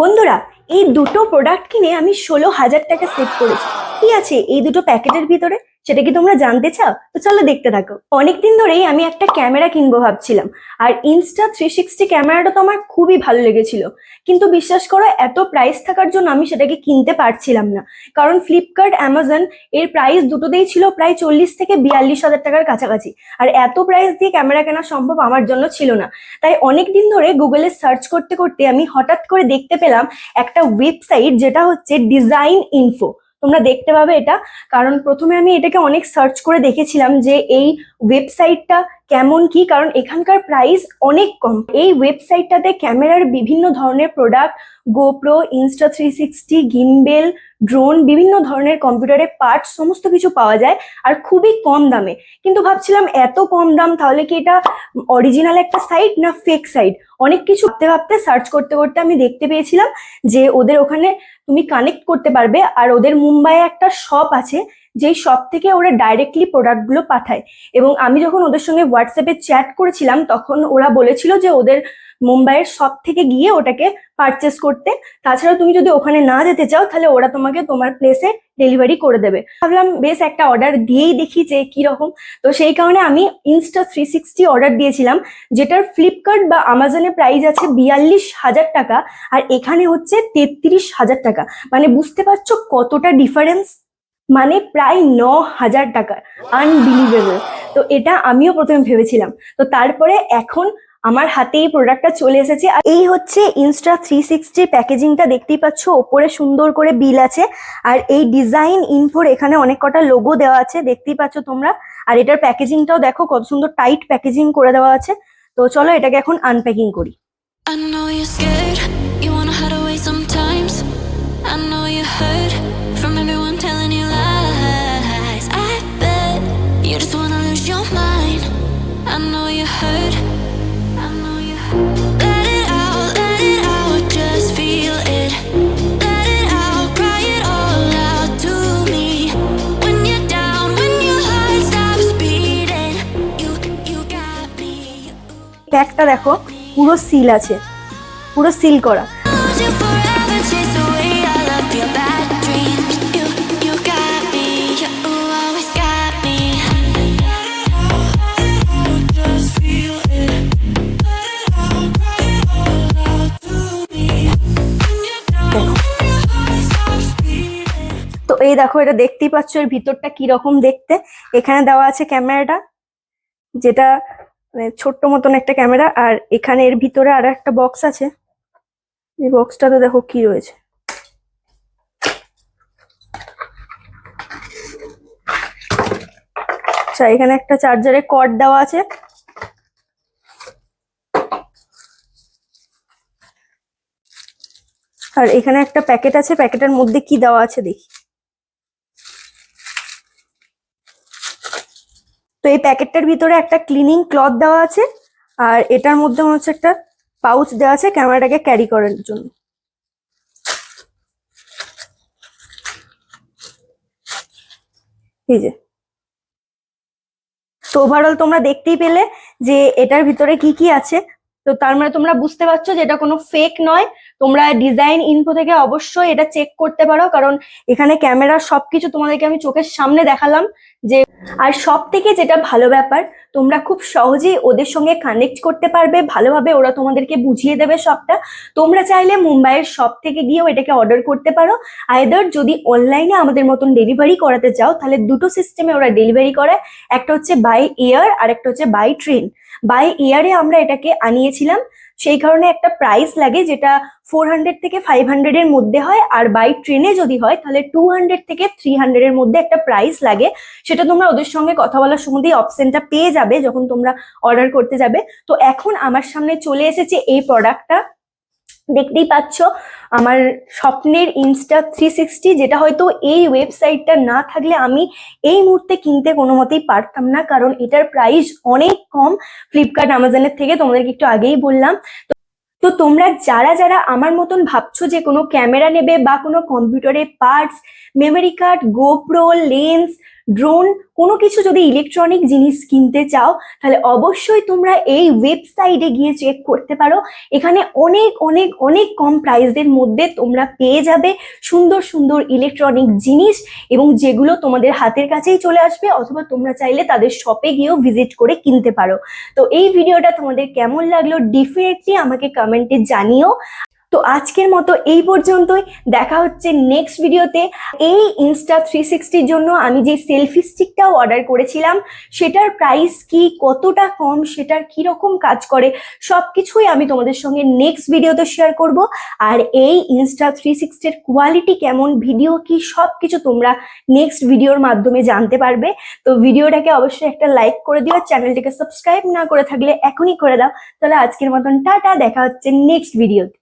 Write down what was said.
বন্ধুরা, এই দুটো প্রোডাক্ট কিনে আমি ষোলো হাজার টাকা সেভ করেছি। কি আছে এই দুটো প্যাকেটের ভিতরে? সেটা কি তোমরা জানতে চাও? তো চলো দেখতে থাকো। অনেকদিন ধরেই আমি একটা ক্যামেরা কিনবো ভাবছিলাম। আর ইনস্টা থ্রি সিক্সটি ক্যামেরাটা তো আমার খুবই ভালো লেগেছিল। কিন্তু বিশ্বাস করো, এত প্রাইস থাকার জন্য আমি সেটাকে কিনতে পারছিলাম না। কারণ ফ্লিপকার্ট অ্যামাজন এর প্রাইস দুটোতেই ছিল প্রায় চল্লিশ থেকে বিয়াল্লিশ হাজার টাকার কাছাকাছি। আর এত প্রাইস দিয়ে ক্যামেরা কেনা সম্ভব আমার জন্য ছিল না। তাই অনেক দিন ধরে গুগলে সার্চ করতে করতে আমি হঠাৎ করে দেখতে পেলাম একটা ওয়েবসাইট যেটা হচ্ছে ডিজাইন ইনফো তোমরা দেখতে পাবে এটা। কারণ প্রথমে আমি এটাকে অনেক সার্চ করে দেখেছিলাম যে এই ওয়েবসাইটটা কেমন কি? কারণ এখানকার প্রাইস অনেক কম। এই ওয়েবসাইটটাতে ক্যামেরার বিভিন্ন ধরনের product GoPro Insta three sixty gimbal drone বিভিন্ন ধরনের কম্পিউটারের পার্টস সমস্ত কিছু পাওয়া যায় আর খুবই কম দামে। কিন্তু ভাবছিলাম এত কম দাম, তাহলে কি এটা অরিজিনাল একটা সাইট না ফেক সাইট অনেক কিছু ভাবতে ভাবতে সার্চ করতে করতে আমি দেখতে পেয়েছিলাম যে ওদের ওখানে তুমি কানেক্ট করতে পারবে। আর ওদের মুম্বাইয়ে একটা শপ আছে যেই শপ থেকে ওরা ডাইরেক্টলি প্রোডাক্টগুলো পাঠায়। এবং আমি যখন ওদের সঙ্গে হোয়াটসঅ্যাপে চ্যাট করেছিলাম, তখন ওরা বলেছিল যে ওদের মুম্বাইয়ের শপ থেকে গিয়ে ওটাকে পারচেস করতে। তাছাড়া তুমি যদি ওখানে না যেতে চাও, তাহলে ওরা তোমাকে তোমার প্লেসে ডেলিভারি করে দেবে। ভাবলাম, বেশ, একটা অর্ডার দিয়েই দেখি যে কি রকম। তো সেই কারণে আমি ইনস্টা থ্রি সিক্সটি অর্ডার দিয়েছিলাম, যেটার ফ্লিপকার্ট বা আমাজনে প্রাইস আছে বিয়াল্লিশ হাজার টাকা, আর এখানে হচ্ছে তেত্রিশ হাজার টাকা। মানে বুঝতে পারছ কতটা ডিফারেন্স মানে প্রায় ন হাজার টাকা আনবিলিভেবল তো এটা আমিও প্রথমে ভেবেছিলাম। তো তারপরে এখন আমার হাতে এই প্রোডাক্টটা চলে এসেছে। আর এই হচ্ছে ইনস্টা থ্রি সিক্সটি প্যাকেজিংটা দেখতেই পাচ্ছ, ওপরে সুন্দর করে বিল আছে। আর এই ডিজাইন ইনফোর এখানে অনেক কটা লোগো দেওয়া আছে, দেখতেই পাচ্ছ তোমরা। আর এটার প্যাকেজিংটাও দেখো, কত সুন্দর টাইট প্যাকেজিং করে দেওয়া আছে। তো চলো এটাকে এখন আনপ্যাকিং করি। প্যাকটা দেখো পুরো সিল আছে। পুরো সিল করা। এই দেখো এটা দেখতেই পাচ্ছ এর ভিতরটা কীরকম দেখতে। এখানে দেওয়া আছে ক্যামেরাটা যেটা মানে ছোট্ট মতন একটা ক্যামেরা, আর এখানে এর ভিতরে আর একটা বক্স আছে। এই বক্সটাতে দেখো কি রয়েছে। আচ্ছা এখানে একটা চার্জারের কর্ড দেওয়া আছে। আর এখানে একটা প্যাকেট আছে প্যাকেটের মধ্যে কি দেওয়া আছে দেখি। তো এই প্যাকেটটার ভিতরে একটা ক্লিনিং ক্লথ দেওয়া আছে, আর এটার মধ্যে মনে হচ্ছে একটা পাউচ দেওয়া আছে ক্যামেরাটাকে ক্যারি করার জন্য। এই যে। তো ওভারঅল তোমরা দেখতেই পেলে যে এটার ভিতরে কি কি আছে, তো তার মানে তোমরা বুঝতে পারছ যে এটা কোনো ফেক নয় তোমরা ডিজাইন ইনফো থেকে অবশ্যই এটা চেক করতে পারো, কারণ এখানে ক্যামেরা সবকিছু তোমাদেরকে আমি চোখের সামনে দেখালাম যে, আর সব থেকে যেটা ভালো ব্যাপার, তোমরা খুব সহজেই ওদের সঙ্গে কানেক্ট করতে পারবে, ভালোভাবে ওরা তোমাদেরকে বুঝিয়ে দেবে সবটা। তোমরা চাইলে মুম্বাইয়ের শপ থেকে গিয়েও এটাকে অর্ডার করতে পারো। আইদার যদি অনলাইনে আমাদের মতন ডেলিভারি করাতে চাও, তাহলে দুটো সিস্টেমে ওরা ডেলিভারি করে একটা হচ্ছে বাই এয়ার আর একটা হচ্ছে বাই ট্রেন বাই এয়ারে আমরা এটাকে আনিয়েছিলাম। সেই কারণে একটা প্রাইস লাগে যেটা ফোর হান্ড্রেড থেকে ফাইভ হান্ড্রেড এর মধ্যে হয় আর বাই ট্রেনে যদি হয় তাহলে টু হান্ড্রেড থেকে থ্রি হান্ড্রেড এর মধ্যে একটা প্রাইস লাগে। সেটা তোমরা ওদের সঙ্গে কথা বলার সময়তেই অপশনটা পেয়ে যাবে যখন তোমরা অর্ডার করতে যাবে। তো এখন আমার সামনে চলে এসেছে এই প্রোডাক্টটা দেখতেই পাচ্ছ, আমার স্বপ্নের ইনস্টা থ্রি সিক্সটি যেটা হয়তো এই ওয়েবসাইটটা না থাকলে আমি এই মুহূর্তে কিনতে কোনো মতেই পারতাম না, কারণ এটার প্রাইস অনেক কম। ফ্লিপকার্ট আমাজনের থেকে তোমাদেরকে একটু আগেই বললাম। তো তোমরা যারা যারা আমার মতন ভাবছ যে কোনো ক্যামেরা নেবে বা কোনো কম্পিউটারে parts memory card GoPro lens drone কোনো কিছু যদি ইলেকট্রনিক জিনিস কিনতে চাও, তাহলে অবশ্যই তোমরা এই ওয়েবসাইটে গিয়ে চেক করতে পারো। এখানে অনেক অনেক অনেক কম প্রাইসের মধ্যে তোমরা পেয়ে যাবে সুন্দর সুন্দর ইলেকট্রনিক জিনিস এবং যেগুলো তোমাদের হাতের কাছেই চলে আসবে অথবা তোমরা চাইলে তাদের শপে গিয়েও ভিজিট করে কিনতে পারো। তো এই ভিডিওটা তোমাদের কেমন লাগল? ডেফিনেটলি আমাকে কমেন্টে জানিও। তো আজকের মতো এই পর্যন্তই। দেখা হচ্ছে নেক্সট ভিডিওতে এই ইনস্টা থ্রি সিক্সটির জন্য আমি যে সেলফি স্টিকটাও অর্ডার করেছিলাম, সেটার প্রাইস কি, কতটা কম, সেটার কি রকম কাজ করে সব কিছুই আমি তোমাদের সঙ্গে নেক্সট ভিডিওতে শেয়ার করব। আর এই ইনস্টা থ্রি সিক্সটির কোয়ালিটি কেমন ভিডিও কি সব কিছু তোমরা নেক্সট ভিডিওর মাধ্যমে জানতে পারবে। তো ভিডিওটাকে অবশ্যই একটা লাইক করে দিও চ্যানেলটাকে সাবস্ক্রাইব না করে থাকলে এখনই করে দাও। তাহলে আজকের মতন টাটা, দেখা হচ্ছে নেক্সট ভিডিওতে